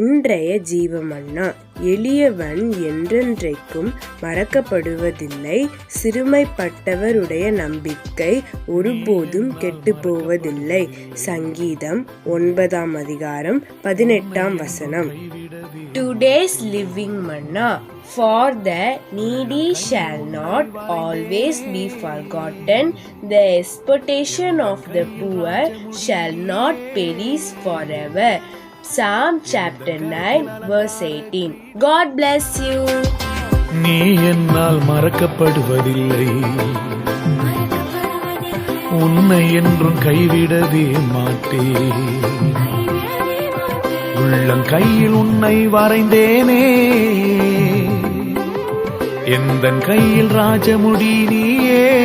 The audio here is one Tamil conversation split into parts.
இன்றைய ஜீவமன்னா எளியவன் என்றென்றைக்கும் மறக்கப்படுவதில்லை. சிறுமைப்பட்டவருடைய நம்பிக்கை ஒருபோதும் கெட்டுப்போவதில்லை. சங்கீதம் ஒன்பதாம் அதிகாரம் பதினெட்டாம் வசனம். Today's living manna for the needy needy not always be forgotten the expectation of the poor shall not perish for ever Psalm chapter 9, verse 18. God bless you. நீ என்னால் மறக்கப்படுவதில்லை. உன்னை என்றும் கைவிடவே மாட்டேன். உள்ளம் கையில் உன்னை வரைந்தேனே. எந்த கையில் ராஜமுடி நீயே.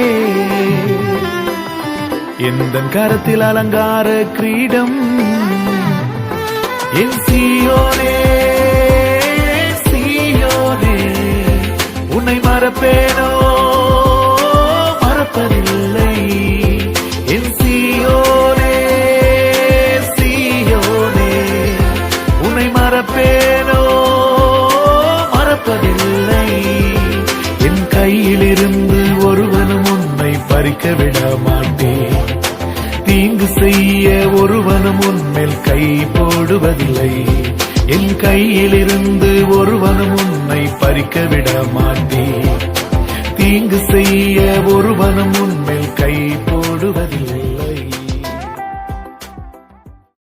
எந்த கரத்தில் அலங்கார கிரீடம். என் சீயோனே சீயோனே உன்னை மறப்பேனோ? மறப்பதில்லை. என் சீயோனே சீயோனே உன்னை மறப்பேனோ? மறப்பதில்லை. என் கையிலிருந்து ஒருவனும் உன்னை பறிக்க விட மாட்டேன். தீங்கு செய்ய ஒருவனும் உன்மேல் கை போடுவதில்லை. என் கையிலிருந்து ஒருவனும் உன்னை பறிக்க விட மாட்டேன். தீங்கு செய்ய ஒருவனும் உன்